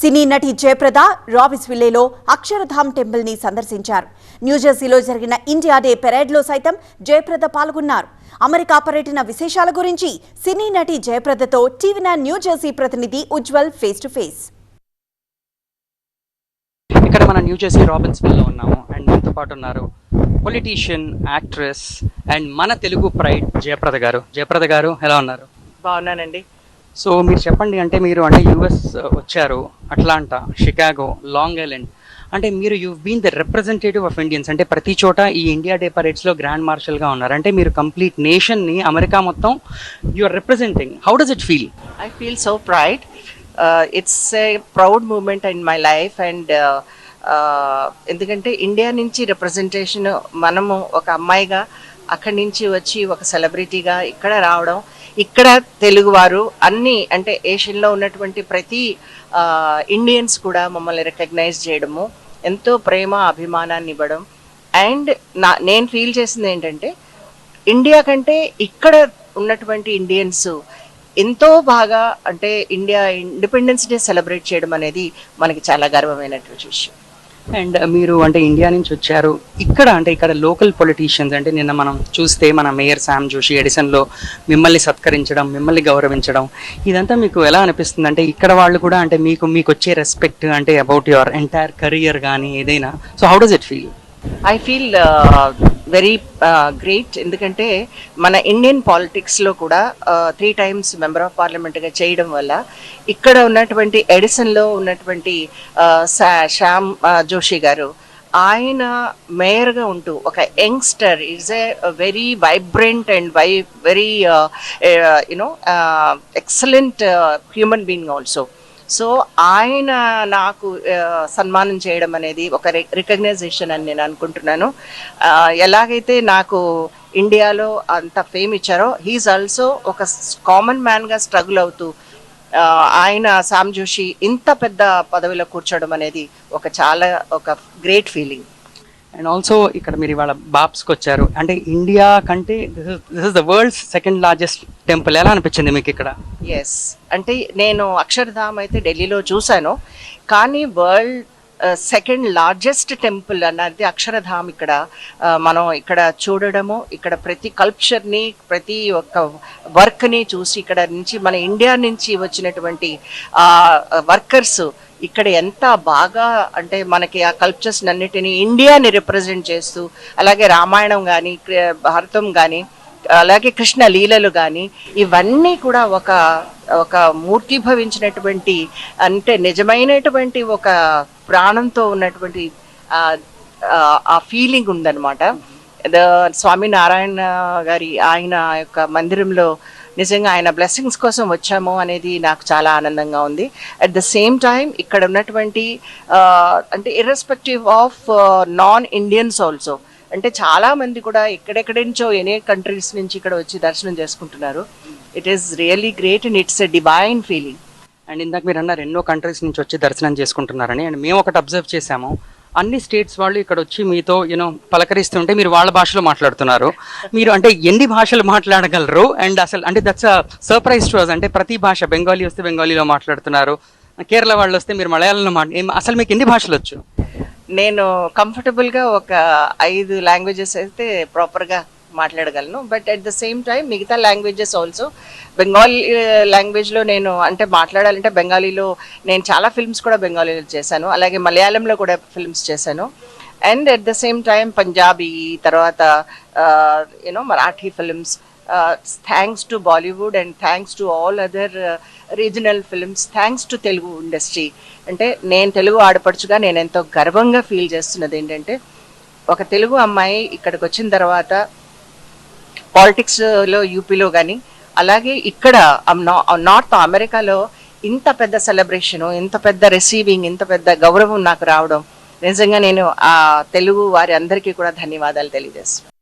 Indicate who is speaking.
Speaker 1: సినీ నటి జయప్రద రాబిస్ విల్లేలో అక్షరధామ్ టెంపుల్ని సందర్శించారు న్యూజెర్సీలో జరిగిన ఇండియా డే పెరేడ్లో సైతం జయప్రద పాల్గొన్నారు. అమెరికా పర్యటన విశేషాల గురించి సినీ నటి జయప్రదతో టీవీ నైన్ న్యూజెర్సీ ప్రతినిధి ఉజ్వల్ ఫేస్ టు ఫేస్
Speaker 2: ఇక్కడ మన న్యూ జెర్సీ రాబిన్స్విల్లో ఉన్నాము. అండ్ మనతో పాటు ఉన్నారు పొలిటీషియన్ యాక్ట్రెస్ అండ్ మన తెలుగు ప్రైడ్ జయప్రద గారు. జయప్రద గారు ఎలా ఉన్నారు?
Speaker 3: బాగున్నానండి.
Speaker 2: సో మీరు చెప్పండి అంటే మీరు అంటే యూఎస్ వచ్చారు అట్లాంటా షికాగో లాంగ్ ఐలాండ్. అంటే మీరు you been the representative of Indians అంటే ప్రతి చోట ఈ ఇండియా డే పరేడ్స్లో గ్రాండ్ మార్షల్గా ఉన్నారు. అంటే మీరు కంప్లీట్ నేషన్ని అమెరికా మొత్తం you are representing how does it feel
Speaker 3: I feel so pride it's a proud moment in my life and ఎందుకంటే ఇండియా నుంచి రిప్రజెంటేషన్ మనము ఒక అమ్మాయిగా అక్కడి నుంచి వచ్చి ఒక సెలబ్రిటీగా ఇక్కడ రావడం ఇక్కడ తెలుగువారు అన్ని అంటే ఏషియన్లో ఉన్నటువంటి ప్రతి ఇండియన్స్ కూడా మమ్మల్ని రికగ్నైజ్ చేయడము ఎంతో ప్రేమ అభిమానాన్ని ఇవ్వడం. అండ్ నా నేను ఫీల్ చేసింది ఏంటంటే ఇండియా కంటే ఇక్కడ ఉన్నటువంటి ఇండియన్స్ ఎంతో బాగా అంటే ఇండియా ఇండిపెండెన్స్ డే సెలబ్రేట్ చేయడం అనేది మనకి చాలా గర్వమైనటువంటి విషయం.
Speaker 2: అండ్ uh, మీరు అంటే ఇండియా నుంచి వచ్చారు. ఇక్కడ అంటే ఇక్కడ లోకల్ పొలిటీషియన్స్ అంటే నిన్న మనం చూస్తే మన మేయర్ శామ్ జోషి ఎడిసన్లో మిమ్మల్ని సత్కరించడం మిమ్మల్ని గౌరవించడం ఇదంతా మీకు ఎలా అనిపిస్తుంది? అంటే ఇక్కడ వాళ్ళు కూడా అంటే మీకు మీకు వచ్చే రెస్పెక్ట్ అంటే అబౌట్ యువర్ ఎంటైర్ కెరియర్ కానీ ఏదైనా. So how does it feel
Speaker 3: I feel very great. ఎందుకంటే మన ఇండియన్ పాలిటిక్స్లో కూడా త్రీ టైమ్స్ మెంబర్ ఆఫ్ పార్లమెంట్గా చేయడం వల్ల ఇక్కడ ఉన్నటువంటి ఎడిసన్లో ఉన్నటువంటి శ్యామ్ జోషి గారు ఆయన మేయర్గా ఉంటూ ఒక youngster is a very vibrant and why very you know excellent human being also. So ఆయన నాకు సన్మానం చేయడం అనేది ఒక రికగ్నైజేషన్ అని నేను అనుకుంటున్నాను. ఎలాగైతే నాకు ఇండియాలో అంత ఫేమ్ ఇచ్చారో హీఈస్ ఆల్సో ఒక కామన్ మ్యాన్గా స్ట్రగుల్ అవుతూ ఆయన సామ్ జోషి ఇంత పెద్ద పదవిలో కూర్చోవడం అనేది ఒక చాలా ఒక గ్రేట్ ఫీలింగ్.
Speaker 2: అండ్ ఆల్సో ఇక్కడ మీరు ఇవాళ బాప్స్కి వచ్చారు అంటే ఇండియా కంటే this is the world's second largest temple ఎలా అనిపించింది మీకు ఇక్కడ?
Speaker 3: ఎస్ అంటే నేను అక్షరధామ్ అయితే ఢిల్లీలో చూశాను. కానీ వరల్డ్ సెకండ్ లార్జెస్ట్ టెంపుల్ అన్నది అక్షరధామ్ ఇక్కడ uh, మనం ఇక్కడ చూడడము ఇక్కడ ప్రతి కల్చర్ని ప్రతి ఒక్క వర్క్ని చూసి ఇక్కడ నుంచి మన ఇండియా నుంచి వచ్చినటువంటి uh, వర్కర్స్ ఇక్కడ ఎంత బాగా అంటే మనకి ఆ కల్చర్స్ అన్నిటిని ఇండియాని రిప్రజెంట్ చేస్తూ అలాగే రామాయణం కానీ భారతం కానీ అలాగే కృష్ణ లీలలు కానీ ఇవన్నీ కూడా ఒక ఒక మూర్తిభవించినటువంటి అంటే నిజమైనటువంటి ఒక ప్రాణంతో ఉన్నటువంటి ఆ- ఫీలింగ్ ఉందన్నమాట. ద స్వామి నారాయణ గారి ఆయన యొక్క మందిరంలో నిజంగా ఆయన బ్లెస్సింగ్స్ కోసం వచ్చాము అనేది నాకు చాలా ఆనందంగా ఉంది. అట్ ద సేమ్ టైం ఇక్కడ ఉన్నటువంటి అంటే irrespective of non Indians also అంటే చాలా మంది కూడా ఎక్కడెక్కడి నుంచో ఎనీ కంట్రీస్ నుంచి ఇక్కడ వచ్చి దర్శనం చేసుకుంటున్నారు. It is really great and it's a divine feeling
Speaker 2: and ఇందాక మీరు అన్నారు ఎన్నో కంట్రీస్ నుంచి వచ్చి దర్శనం చేసుకుంటున్నారని అండ్ మేము ఒకటి అబ్జర్వ్ చేసాము అన్ని స్టేట్స్ వాళ్ళు ఇక్కడ వచ్చి మీతో యూనో పలకరిస్తుంటే మీరు వాళ్ళ భాషలో మాట్లాడుతున్నారు. మీరు అంటే ఎన్ని భాషలు మాట్లాడగలరు? అండ్ అసలు అంటే దట్స్ సర్ప్రైజ్ టు అంటే ప్రతి భాష బెంగాలీ వస్తే బెంగాలీలో మాట్లాడుతున్నారు. కేరళ వాళ్ళు వస్తే మీరు మలయాళంలో మాట్లా అసలు మీకు ఎన్ని భాషలు వచ్చు?
Speaker 3: నేను కంఫర్టబుల్గా ఒక ఐదు లాంగ్వేజెస్ అయితే ప్రాపర్గా మాట్లాడగలను. But at the same time మిగతా లాంగ్వేజెస్ ఆల్సో బెంగాలీ లాంగ్వేజ్లో నేను అంటే మాట్లాడాలంటే బెంగాలీలో నేను చాలా ఫిల్మ్స్ కూడా బెంగాలీలో చేశాను. అలాగే మలయాళంలో కూడా ఫిల్మ్స్ చేశాను. And at the same time Punjabi తర్వాత you know Marathi films thanks to Bollywood and thanks to all other regional films thanks to Telugu industry అంటే నేను తెలుగు ఆడపడుచుగా నేను ఎంతో గర్వంగా ఫీల్ చేస్తున్నది ఏంటంటే ఒక తెలుగు అమ్మాయి ఇక్కడికి వచ్చిన తర్వాత పాలిటిక్స్లో యూపీలో కానీ అలాగే ఇక్కడ um, నార్త్ అమెరికాలో uh, ఇంత పెద్ద సెలబ్రేషను ఇంత పెద్ద రిసీవింగ్ ఇంత పెద్ద గౌరవం నాకు రావడం నిజంగా నేను ఆ తెలుగు వారి అందరికీ కూడా ధన్యవాదాలు తెలియజేస్తున్నాను.